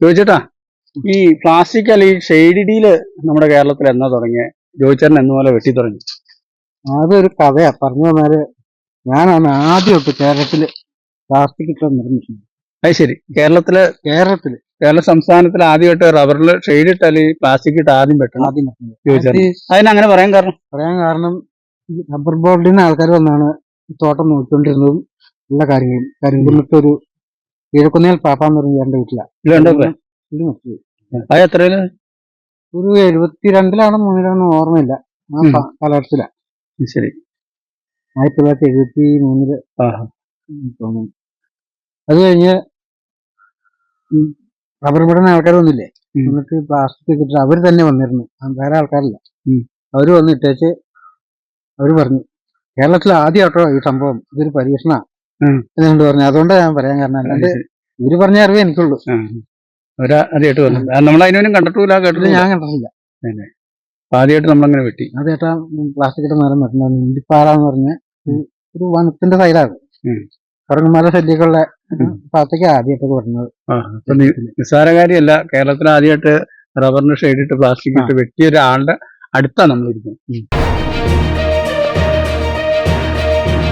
ചോദിച്ചേട്ടാ ഈ പ്ലാസ്റ്റിക് അല്ലെങ്കിൽ shade deal നമ്മുടെ കേരളത്തിൽ എന്നാ തുടങ്ങിയ? ജോയിച്ചേട്ടൻ എന്നുപോലെ വെട്ടി തുടങ്ങി. അതൊരു കഥയാ. പറഞ്ഞു തന്നാൽ ഞാനാണ് ആദ്യം തൊട്ട് കേരളത്തിൽ പ്ലാസ്റ്റിക് ഇട്ട് നിർമ്മിച്ചത്. അത് ശരി. കേരളത്തിൽ കേരളത്തിൽ. കേരള സംസ്ഥാനത്തിൽ ആദ്യമായിട്ട് റബ്ബറിൽ ഷെയ്ഡ് ഇട്ട് ഈ പ്ലാസ്റ്റിക് ഇട്ട് ആദ്യം വെട്ടണം. ആദ്യം. അങ്ങനെ അതിനങ്ങനെ പറയാൻ കാരണം? പറയാൻ കാരണം റബ്ബർ ബോർഡിൽ നിന്ന് ആൾക്കാർ വന്നാണ് തോട്ടം നോക്കിക്കൊണ്ടിരുന്നതും എല്ലാ കാര്യങ്ങളും കരിങ്കുന്നിട്ടൊരു കിഴക്കുന്നേൽ പാപ്പാന്ന് പറഞ്ഞ എന്റെ വീട്ടിലാ. ഇതുണ്ടോ അത് എത്രയിൽ? ഒരു എഴുപത്തിരണ്ടിലാണോ മൂന്നിലാണോ ഓർമ്മയില്ല. ആ കാലഘട്ടത്തിലാ ശരി. ആയിരത്തി തൊള്ളായിരത്തി എഴുപത്തി മൂന്നിൽ തോന്നുന്നു. അത് കഴിഞ്ഞ് റബ്ബർ വന്നില്ലേ ഉം. എന്നിട്ട് പ്ലാസ്റ്റിക് ഇട്ടിട്ട് അവർ തന്നെ വന്നിരുന്നു. വേറെ ആൾക്കാരില്ല. അവർ വന്ന് ഇട്ടേച്ച് അവർ പറഞ്ഞു കേരളത്തിൽ ആദ്യമായിട്ടോ ഈ സംഭവം. ഇതൊരു പരീക്ഷണ. എന്നുകൊണ്ട് പറഞ്ഞു? അതുകൊണ്ടാണ് ഞാൻ പറയാൻ കാരണം അല്ലാണ്ട് ഇവർ പറഞ്ഞ അറിവേ എനിക്കുള്ളൂ. ആദ്യമായിട്ട് വന്നു. നമ്മൾ അതിനും കണ്ടിട്ടില്ല കേട്ടില്ല ഞാൻ കണ്ടിട്ടില്ല. ആദ്യമായിട്ട് നമ്മളങ്ങനെ വെട്ടി. അത് ചേട്ടാ പ്ലാസ്റ്റിക് ഇട്ട് നേരം നട്ടിട്ടുണ്ടായിരുന്നു ഇന്ത്യപ്പാറ എന്ന് പറഞ്ഞ ഒരു- വനത്തിന്റെ സൈഡാണ്. ഉം. കറങ്ങുമാല ശല്യമൊക്കെ ഉള്ള ഉം. ഭാഗത്തേക്ക് ആദ്യമായിട്ട് പറഞ്ഞത് ആ അപ്പൊ നി- നിസ്സാര കാര്യമല്ല കേരളത്തിൽ ആദ്യമായിട്ട് റബ്ബറിന് ഷെയ്ഡിട്ട് പ്ലാസ്റ്റിക് ഇട്ട് വെട്ടിയ ഒരാളുടെ അടുത്താണ് നമ്മളിരിക്കുന്നത്.